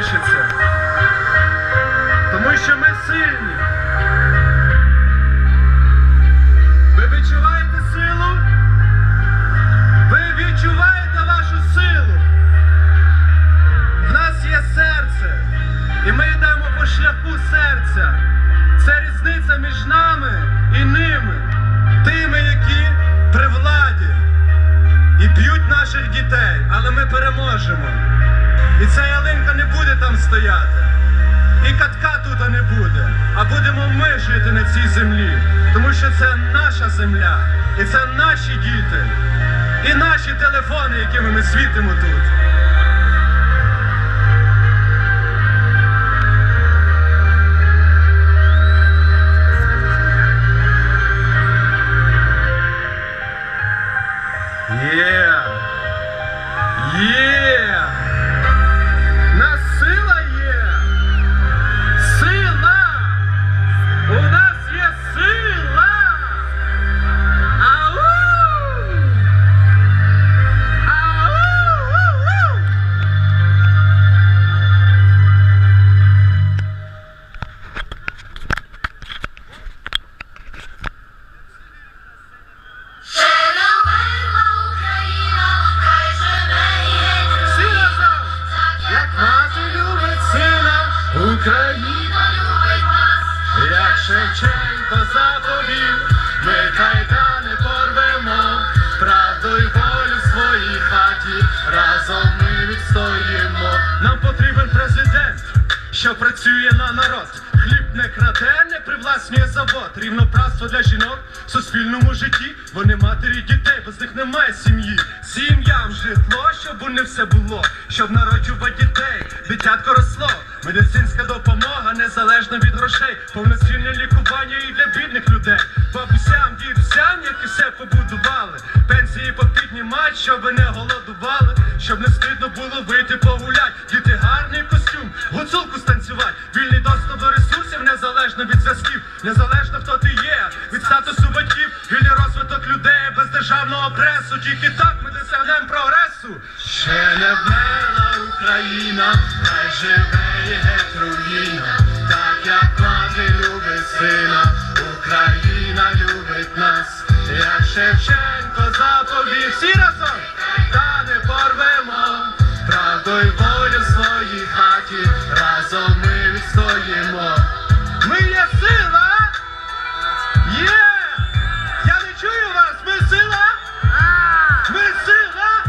хочеться. Тому що ми сильні. Ви відчуваєте силу? Ви відчуваєте вашу силу? В нас є серце, і ми йдемо по шляху серця. Це різниця між нами і ними, тими, які при владі і б'ють наших дітей, але ми переможемо. І ця ялинка не буде там стояти. І катка тут не буде, а будемо ми жити на цій землі, тому що це наша земля, і це наші діти, і наші телефони, якими ми світимо тут. Є! Є! Нас що працює на народ. Хліб не краде, не привласнює завод. Рівноправство для жінок в суспільному житті. Вони матері дітей, без них немає сім'ї. Сім'ям житло, щоб у них все було, щоб народжувати дітей, дитятко росло. Медицинська допомога незалежно від грошей, повноцінне лікування і для бідних станцювати, вільний доступ до ресурсів, незалежно від зв'язків, незалежно хто ти є, від статусу батьків, вільний розвиток людей без державного пресу. Тільки так ми досягнемо прогресу. Ще не вмерла Україна, хай живе і геть руїна, так як мати любить сина, Україна любить нас, як Шевченко заповів всі разом, відстоїмо. Ми є сила! Є! Я не чую вас! Ми сила! Ми сила!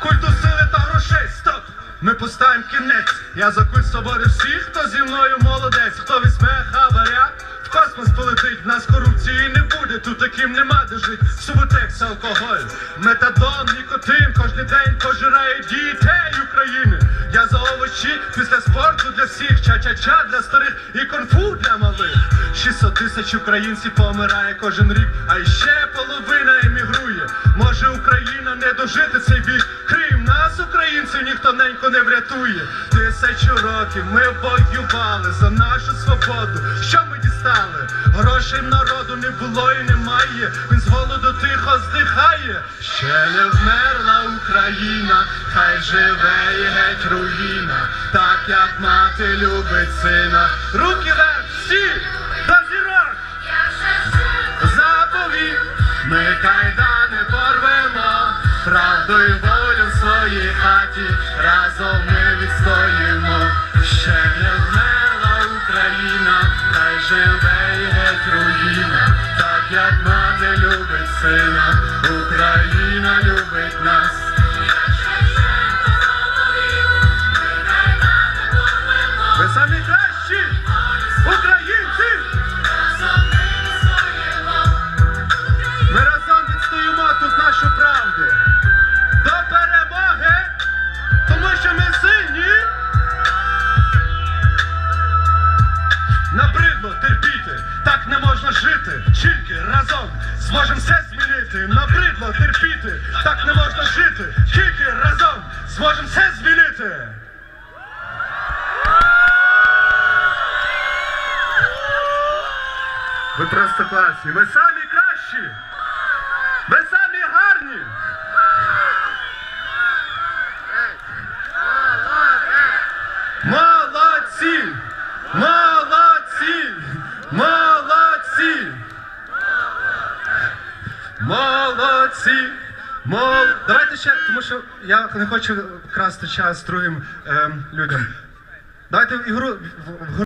Культу сили та грошей, стоп! Ми поставимо кінець. Я за культ свободи всіх, хто зі мною молодець, хто візьме хабаря, в космос полетить, в нас корупції не буде, тут таким нема де жить. Субутекс, алкоголь, метадон, нікотин, кожен день пожирає дітей України. Я за овочі після спорту для всіх, ча-ча-ча для старих і конфу для малих. 600 тисяч українців помирає кожен рік, а ще половина емігрує. Може Україна не дожити цей вік. Українців, ніхто ненько не врятує. Тисячу років ми воювали за нашу свободу. Що ми дістали? Грошей народу не було і немає. Він з голоду тихо здихає. Ще не вмерла Україна, хай живе і геть руїна, так як мати любить сина. Руки вверх всі до зірок! Заповіт, ми кайдани порвемо, правду й волю своїй хаті, разом ми відстоїмо. Ще не вмерла Україна, хай живе і геть руїна, так як мати любить сина, Україна любить нас. Ви самі кращі! Зможемо все змінити. Набридло терпіти, так не можна жити. Тільки разом зможемо все змінити. Ви просто класні. Ви самі кращі. Молодці! Мол... Давайте ще, тому що я не хочу красти час другим ем, людям. Давайте ігру в- в-